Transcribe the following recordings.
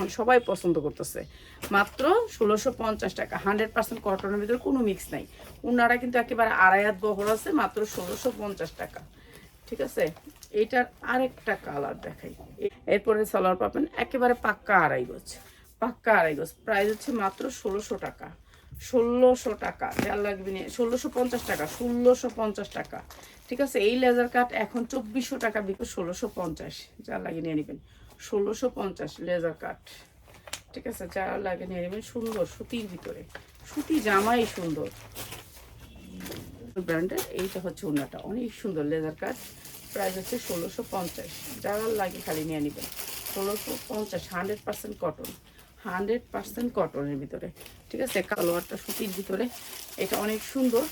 এখন সবাই পছন্দ করতেছে। মাত্র ষোলোশো পঞ্চাশ টাকা। হান্ড্রেড পার্সেন্ট কটনের ভিতরে কোনো মিক্স নাই। উনারা কিন্তু একেবারে আড়াই আড়াইয়াত বহর আছে, মাত্র ষোলোশো পঞ্চাশ টাকা। ঠিক আছে? এটার আরেকটা কালার দেখাই। এরপরে সালোয়ার পাবেন একেবারে পাক্কা আড়াই গজ। পাক্কা আড়াই গজ। প্রাইস হচ্ছে মাত্র ষোলোশো টাকা। ষোলোশো টাকা। যার লাগবে নিয়ে ষোলোশো পঞ্চাশ টাকা, ষোলোশো পঞ্চাশ টাকা। ঠিক আছে? এই লেজার কাট এখন চব্বিশশো টাকা বিকো ষোলোশো পঞ্চাশ। যার লাগে নিয়ে নেবেন। ষোলোশো পঞ্চাশ লেজার কাট। ঠিক আছে যার লাগে নিয়ে নেবেন। সুন্দর সুতির ভিতরে। সুতি জামাই সুন্দর। ব্র্যান্ডের এইটা হচ্ছে ওনাটা। অনেক সুন্দর লেজার কাট। প্রাইস হচ্ছে ষোলোশো পঞ্চাশ। যারা লাগে খালি নিয়ে নেবেন। ষোলোশো পঞ্চাশ, hundred percent cotton. Hundred percent কটনের ভিতরে। ঠিক আছে, কালোয়ারটা সুতির ভিতরে। এটা অনেক সুন্দর।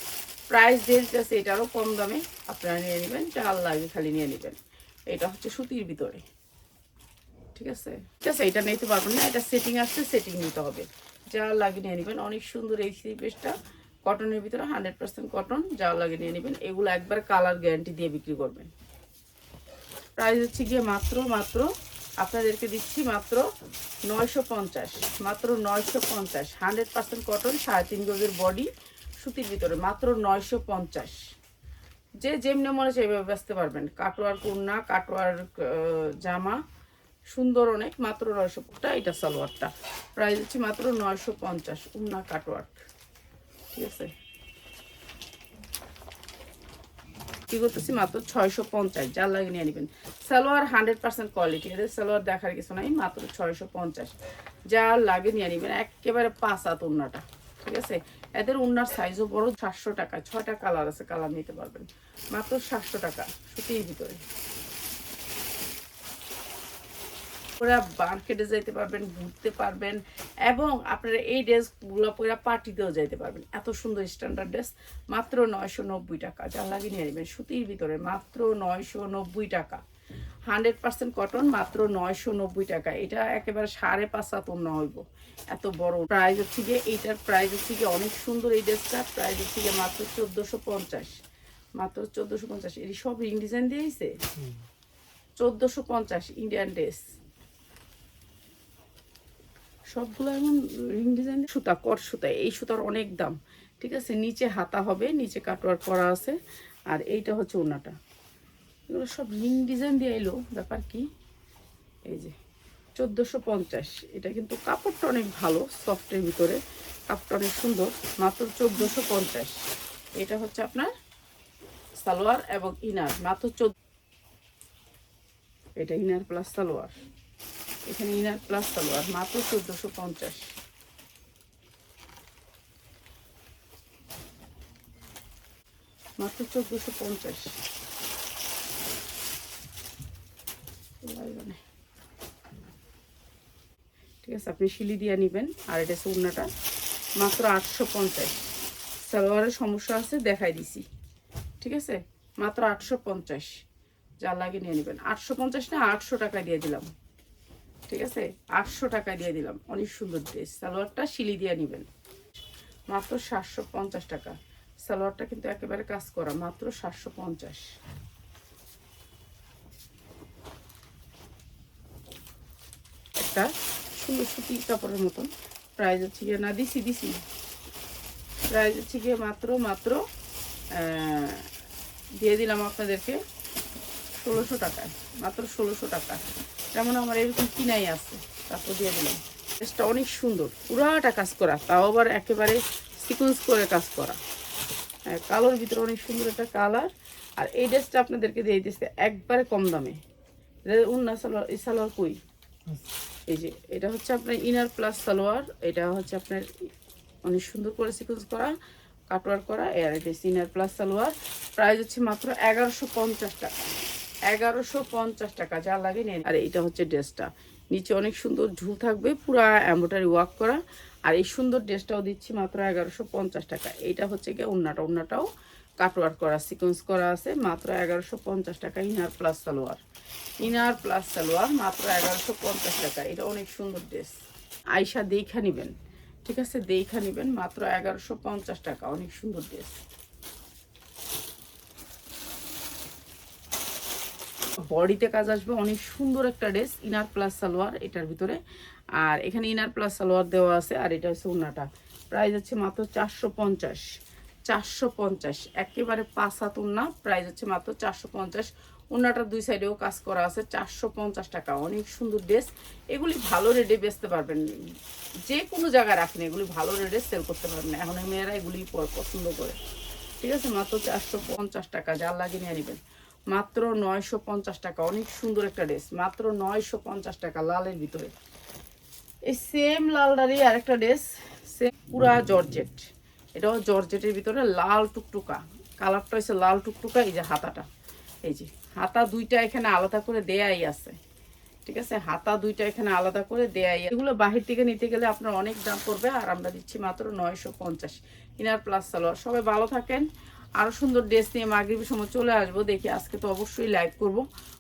প্রাইস দিয়ে দিতেছে এটারও কম দামে আপনারা নিয়ে নেবেন। যার লাগে খালি নিয়ে নেবেন। এটা হচ্ছে সুতির ভিতরে। ঠিক আছে? ঠিক আছে, এটা নিতে পারবেন না, এটা সেটিং আসছে সেটিং নিতে হবে। যা লাগিয়ে নিয়ে নেবেন। অনেক সুন্দর এই থ্রি পিসটা কটনের ভিতরে হান্ড্রেড পার্সেন্ট কটন যা লাগিয়ে নিয়ে নেবেন। এগুলো একবার কালার গ্যারান্টি দিয়ে বিক্রি করবেন। প্রাইস হচ্ছে গিয়ে মাত্র মাত্র আপনাদেরকে দিচ্ছি মাত্র নয়শো পঞ্চাশ, মাত্র নয়শো পঞ্চাশ। হান্ড্রেড পার্সেন্ট কটন সাড়ে তিন গজের বডি সুতির ভিতরে মাত্র নয়শো পঞ্চাশ। যে যেমনি মনে হচ্ছে এইভাবে বেচতে পারবেন। কাটোয়ার কন্যা কাটোয়ার জামা সুন্দর অনেক, মাত্র নয়শো টা এটা সালোয়ারটা। প্রাইস হচ্ছে মাত্র নয়শো পঞ্চাশ উন্না কাটোয়ার ঠিক আছে? কি করতেছি? মাত্র ছয়শো পঞ্চাশ, যার লাগে নিয়ে নেবেন। সালোয়ার হান্ড্রেড পার্সেন্ট কোয়ালিটি এদের সালোয়ার দেখার কিছু নাই, মাত্র ছয়শো পঞ্চাশ। যার লাগে নিয়ে নেবেন, একেবারে পাঁচ হাত উন্নাটা ঠিক আছে? এদের উন্নার সাইজও বড়, সাতশো টাকা ছয়টা কালার আছে কালার নিতে পারবেন। মাত্র সাতশো টাকা, সুতির ভিতরে। পুরা মার্কেটে যাইতে পারবেন ঘুরতে পারবেন এবং আপনারা এই ড্রেসগুলো পুরা পার্টিতেও যাইতে পারবেন। এত সুন্দর স্ট্যান্ডার্ড ড্রেস মাত্র নয়শো নব্বই টাকা। যা লাগিয়ে নিয়ে নেবেন সুতির ভিতরে মাত্র নয়শো নব্বই টাকা। হান্ড্রেড পার্সেন্ট কটন মাত্র নয়শো নব্বই টাকা। এটা একেবারে সাড়ে পাঁচ হাত অন্য হইব। এত বড় প্রাইস হচ্ছে গিয়ে এইটার প্রাইস হচ্ছে গিয়ে অনেক সুন্দর এই ড্রেসটা প্রাইস হচ্ছে গিয়ে মাত্র চোদ্দোশো পঞ্চাশ। মাত্র চোদ্দোশো পঞ্চাশ। এটি সব রিং ডিজাইন দিয়েছে চোদ্দোশো পঞ্চাশ ইন্ডিয়ান ড্রেস সবগুলো এমন রিং ডিজাইন সুতা কট সুতা, এই সুতার অনেক দাম, ঠিক আছে? নিচে হাতা হবে, নিচে কাটোয়ার করা আছে, আর এইটা হচ্ছে ওনাটা। এগুলো সব রিং ডিজাইন দিয়ে এলো, ব্যাপার কি? এই যে, চোদ্দোশো পঞ্চাশ, এটা কিন্তু কাপড়টা অনেক ভালো সফটের ভিতরে, কাপড়টা অনেক সুন্দর, মাত্র চোদ্দোশো পঞ্চাশ। এটা হচ্ছে আপনার সালোয়ার এবং ইনার মাত্র চোদ্দ এটা ইনার প্লাস সালোয়ার। এখানে ইনার প্লাস সালোয়ার মাত্র চোদ্দোশো পঞ্চাশ। মাত্র চোদ্দোশো পঞ্চাশ। ঠিক আছে, আপনি শিলি দিয়ে নেবেন, আর এটা সুন্নাটা মাত্র আটশো পঞ্চাশ। সালোয়ারের সমস্যা আছে, দেখাই দিছি। ঠিক আছে, মাত্র আটশো পঞ্চাশ। যা লাগে নিয়ে নেবেন। আটশো পঞ্চাশ না আটশো টাকা দিয়ে দিলাম। ঠিক আছে? আটশো টাকা দিয়ে দিলাম। অনেক সুন্দর ড্রেস সালোয়ারটা শিলি দিয়ে নেবেন। মাত্র সাতশো পঞ্চাশ টাকা। সালোয়ারটা কিন্তু একেবারে কাজ করা। মাত্র সাতশো পঞ্চাশ। একটা সুন্দর সুতি কাপড়ের মতন। প্রাইস হচ্ছে গিয়ে, না, দিছি দিছি। প্রাইস হচ্ছে গিয়ে মাত্র মাত্র দিয়ে দিলাম আপনাদেরকে ষোলোশো টাকায়। মাত্র ষোলোশো টাকা। যেমন আমার এরকম কিনাই আছে তারপর দিয়ে দিলাম। ড্রেসটা অনেক সুন্দর পুরাটা কাজ করা তাও আবার একেবারে সিকুয়েন্স করে কাজ করা। হ্যাঁ, কালোর ভিতরে অনেক সুন্দর একটা কালার আর এই ড্রেসটা আপনাদেরকে দিয়ে দিচ্ছে একবারে কম দামে। উন্না সালোয়ার এই সালোয়ার কই? এই যে এটা হচ্ছে আপনার ইনার প্লাস সালোয়ার এটা হচ্ছে আপনার অনেক সুন্দর করে সিকুয়েন্স করা কাটওয়ার করা এর এটা ইনার প্লাস সালোয়ার প্রাইস হচ্ছে মাত্র এগারোশো পঞ্চাশ টাকা। এগারোশো পঞ্চাশ টাকা, যা লাগে নেন আর এটা হচ্ছে ড্রেসটা। নিচে অনেক সুন্দর ঝুল থাকবে, পুরা এম্ব্রয়ডারি ওয়ার্ক করা। আর এই সুন্দর ড্রেসটাও দিচ্ছি মাত্র এগারোশো পঞ্চাশ টাকা। এইটা হচ্ছে গিয়ে অন্যটা অন্যটাও কাটওয়ার করা, সিকোয়েন্স করা আছে, মাত্র এগারোশো পঞ্চাশ টাকা, inner plus salwar. Inner plus salwar, মাত্র এগারোশো পঞ্চাশ টাকা। এটা অনেক সুন্দর ড্রেস। আয়সা দেখা নেবেন, ঠিক আছে? দেখা নেবেন, মাত্র এগারোশো পঞ্চাশ টাকা। অনেক সুন্দর ড্রেস। বডিতে কাজ আসবে, অনেক সুন্দর একটা ড্রেস, ইনার প্লাস সালোয়ার, এটার ভিতরে। আর এখানে ইনার প্লাস সালোয়ার দেওয়া আছে, আর এটা হচ্ছে উন্নাটা প্রাইস হচ্ছে মাত্র চারশো পঞ্চাশ চারশো পঞ্চাশ, একেবারে পাঁচ হাত উন্না প্রাইস হচ্ছে মাত্র চারশো পঞ্চাশ। উন্নাটার দুই সাইডেও কাজ করা আছে, চারশো পঞ্চাশ টাকা, অনেক সুন্দর ড্রেস। এগুলি ভালো রেটে বেচতে পারবেন। যে কোনো জায়গায় রাখেন, এগুলি ভালো রেটে সেল করতে পারবেন। এখন মেয়েরা এগুলি পছন্দ করে। ঠিক আছে, মাত্র চারশো পঞ্চাশ টাকা, যার লাগে নিয়ে নেবেন। মাত্র নয়শো পঞ্চাশ টাকা। অনেক সুন্দর একটা ড্রেস। মাত্র নয়শো পঞ্চাশ টাকা লালের ভিতরে। এই সেম লালডারি আরেকটা ড্রেস সেম পুরা জর্জেট। এটাও জর্জেটের ভিতরে লাল টুকটুকা। কালারটা হচ্ছে লাল টুকটুকা, এই যে হাতাটা। এই যে হাতা দুইটা এখানে আলাদা করে দেয়াই আছে। ঠিক আছে? হাতা দুইটা এখানে আলাদা করে দেয়াই। এগুলো বাহির থেকে নিতে গেলে আপনার অনেক দাম পড়বে, আর আমরা দিচ্ছি মাত্র নয়শো পঞ্চাশ। Inner plus salwar. সবাই ভালো থাকেন। আরও সুন্দর ড্রেস নিয়ে মাগরীবের সময় চলে আসব দেখি আজকে তো অবশ্যই লাইভ করব।